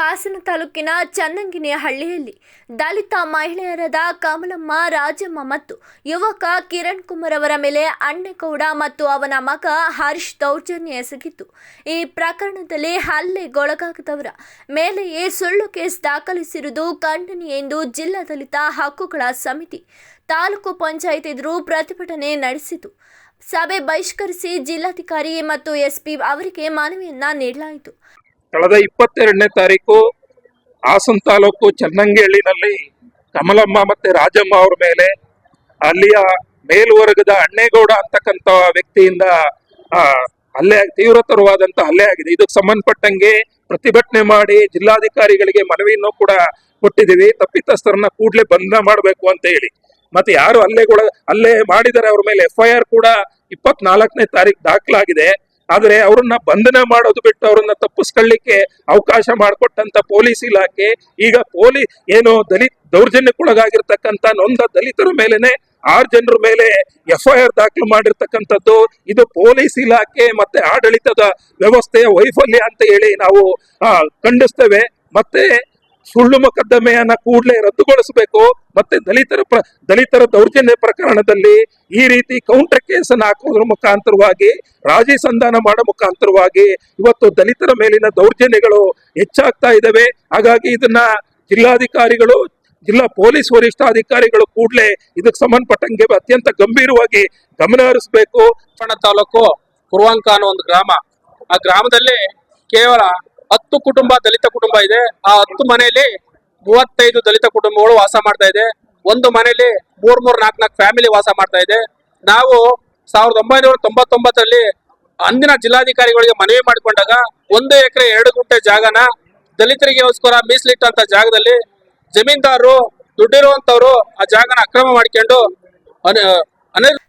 ಹಾಸನ ತಾಲೂಕಿನ ಚನ್ನಂಗಿನಿಯ ಹಳ್ಳಿಯಲ್ಲಿ ದಲಿತ ಮಹಿಳೆಯರಾದ ಕಮಲಮ್ಮ, ರಾಜಮ್ಮ ಮತ್ತು ಯುವಕ ಕಿರಣ್ ಕುಮಾರ್ ಅವರ ಮೇಲೆ ಅಣ್ಣೇಗೌಡ ಮತ್ತು ಅವನ ಮಗ ಹರೀಶ್ ದೌರ್ಜನ್ಯ ಎಸಗಿತ್ತು. ಈ ಪ್ರಕರಣದಲ್ಲಿ ಹಲ್ಲೆಗೊಳಗಾಗದವರ ಮೇಲೆಯೇ ಸುಳ್ಳು ಕೇಸ್ ದಾಖಲಿಸಿರುವುದು ಖಂಡನೀಯ ಎಂದು ಜಿಲ್ಲಾ ದಲಿತ ಹಕ್ಕುಗಳ ಸಮಿತಿ ತಾಲೂಕು ಪಂಚಾಯತ್ ಎದುರು ಪ್ರತಿಭಟನೆ ನಡೆಸಿತು. ಸಭೆ ಬಹಿಷ್ಕರಿಸಿ ಜಿಲ್ಲಾಧಿಕಾರಿ ಮತ್ತು ಎಸ್ಪಿ ಅವರಿಗೆ ಮನವಿಯನ್ನ ನೀಡಲಾಯಿತು. ಕಳೆದ ಇಪ್ಪತ್ತೆರಡನೇ ತಾರೀಕು ಹಾಸನ ತಾಲೂಕು ಚನ್ನಂಗೇಳಿನಲ್ಲಿ ಕಮಲಮ್ಮ ಮತ್ತೆ ರಾಜಮ್ಮ ಅವ್ರ ಮೇಲೆ ಅಲ್ಲಿಯ ಮೇಲ್ವರ್ಗದ ಅಣ್ಣೇಗೌಡ ಅಂತಕ್ಕಂಥ ವ್ಯಕ್ತಿಯಿಂದ ಹಲ್ಲೆ, ತೀವ್ರತರವಾದಂತ ಹಲ್ಲೆ ಆಗಿದೆ. ಇದಕ್ಕೆ ಸಂಬಂಧಪಟ್ಟಂಗೆ ಪ್ರತಿಭಟನೆ ಮಾಡಿ ಜಿಲ್ಲಾಧಿಕಾರಿಗಳಿಗೆ ಮನವಿಯನ್ನು ಕೂಡ ಕೊಟ್ಟಿದ್ದೀವಿ. ತಪ್ಪಿತಸ್ಥರನ್ನ ಕೂಡಲೇ ಬಂಧನ ಮಾಡಬೇಕು ಅಂತ ಹೇಳಿ. ಮತ್ತೆ ಯಾರು ಹಲ್ಲೆ ಕೂಡ ಅಲ್ಲೇ ಮಾಡಿದರೆ ಅವ್ರ ಮೇಲೆ ಎಫ್ ಐ ಆರ್ ಕೂಡ ಇಪ್ಪತ್ನಾಲ್ಕನೇ ತಾರೀಕು ದಾಖಲಾಗಿದೆ. ಆದ್ರೆ ಅವ್ರನ್ನ ಬಂಧನ ಮಾಡೋದು ಬಿಟ್ಟು ಅವ್ರನ್ನ ತಪ್ಪಿಸ್ಕೊಳ್ಳಿಕ್ಕೆ ಅವಕಾಶ ಮಾಡಿಕೊಟ್ಟಂತ ಪೊಲೀಸ್ ಇಲಾಖೆ, ಈಗ ಪೊಲೀಸ್ ಏನು ದಲಿತ, ದೌರ್ಜನ್ಯಕ್ಕೊಳಗಾಗಿರ್ತಕ್ಕಂಥ ನೊಂದ ದಲಿತರ ಮೇಲೆನೆ, ಆರು ಜನರ ಮೇಲೆ ಎಫ್ ಐ ಆರ್ ದಾಖಲು ಮಾಡಿರ್ತಕ್ಕಂಥದ್ದು, ಇದು ಪೊಲೀಸ್ ಇಲಾಖೆ ಮತ್ತೆ ಆಡಳಿತದ ವ್ಯವಸ್ಥೆಯ ವೈಫಲ್ಯ ಅಂತ ಹೇಳಿ ನಾವು ಖಂಡಿಸ್ತೇವೆ. ಮತ್ತೆ ಸುಳ್ಳು ಮೊಕದ್ದಮೆಯನ್ನ ಕೂಡಲೇ ರದ್ದುಗೊಳಿಸಬೇಕು ಮತ್ತೆ ದಲಿತರ ಪ್ರ, ದಲಿತರ ದೌರ್ಜನ್ಯ ಪ್ರಕರಣದಲ್ಲಿ ಈ ರೀತಿ ಕೌಂಟರ್ ಕೇಸನ್ನು ಹಾಕೋದ್ರ ಮುಖಾಂತರವಾಗಿ, ರಾಜಿ ಸಂಧಾನ ಮಾಡೋ ಮುಖಾಂತರವಾಗಿ ಇವತ್ತು ದಲಿತರ ಮೇಲಿನ ದೌರ್ಜನ್ಯಗಳು ಹೆಚ್ಚಾಗ್ತಾ ಇದ್ದಾವೆ. ಹಾಗಾಗಿ ಇದನ್ನ ಜಿಲ್ಲಾಧಿಕಾರಿಗಳು, ಜಿಲ್ಲಾ ಪೊಲೀಸ್ ವರಿಷ್ಠಾಧಿಕಾರಿಗಳು ಕೂಡಲೇ ಇದಕ್ಕೆ ಸಂಬಂಧಪಟ್ಟಂಗೆ ಅತ್ಯಂತ ಗಂಭೀರವಾಗಿ ಗಮನ ಹರಿಸಬೇಕು. ತಾಲೂಕು ಕುರುವಂಕ ಅನ್ನೋ ಒಂದು ಗ್ರಾಮ. ಆ ಗ್ರಾಮದಲ್ಲಿ ಕೇವಲ ಹತ್ತು ಕುಟುಂಬ ದಲಿತ ಕುಟುಂಬ ಇದೆ. ಆ ಹತ್ತು ಮನೆಯಲ್ಲಿ ಮೂವತ್ತೈದು ದಲಿತ ಕುಟುಂಬಗಳು ವಾಸ ಮಾಡ್ತಾ ಇದೆ. ಒಂದು ಮನೆಯಲ್ಲಿ ಮೂರ್ ಮೂರ್ ನಾಲ್ಕು ನಾಲ್ಕು ಫ್ಯಾಮಿಲಿ ವಾಸ ಮಾಡ್ತಾ ಇದೆ. ನಾವು ಸಾವಿರದ ಒಂಬೈನೂರ ತೊಂಬತ್ತೊಂಬತ್ತರಲ್ಲಿ ಅಂದಿನ ಜಿಲ್ಲಾಧಿಕಾರಿಗಳಿಗೆ ಮನವಿ ಮಾಡಿಕೊಂಡಾಗ ಒಂದು ಎಕರೆ ಎರಡು ಗುಂಟೆ ಜಾಗನ ದಲಿತರಿಗೋಸ್ಕರ ಮೀಸಲಿಟ್ಟಂತ ಜಾಗದಲ್ಲಿ ಜಮೀನ್ದಾರರು ದುಡ್ಡಿರುವಂತವ್ರು ಆ ಜಾಗನ ಅಕ್ರಮ ಮಾಡ್ಕೊಂಡು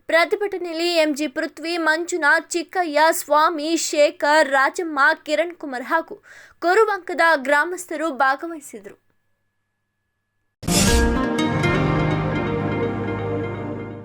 ಪ್ರತಿಭಟನೆಯಲ್ಲಿ ಎಂಜಿ ಪೃಥ್ವಿ ಮಂಜುನಾಥ್ ಚಿಕ್ಕಯ್ಯ ಸ್ವಾಮಿ ಶೇಖರ್ ರಾಜಮ್ಮ ಕಿರಣ್ ಕುಮಾರ್ ಹಾಗೂ ಕುರುವಂಕದ ಗ್ರಾಮಸ್ಥರು ಭಾಗವಹಿಸಿದರು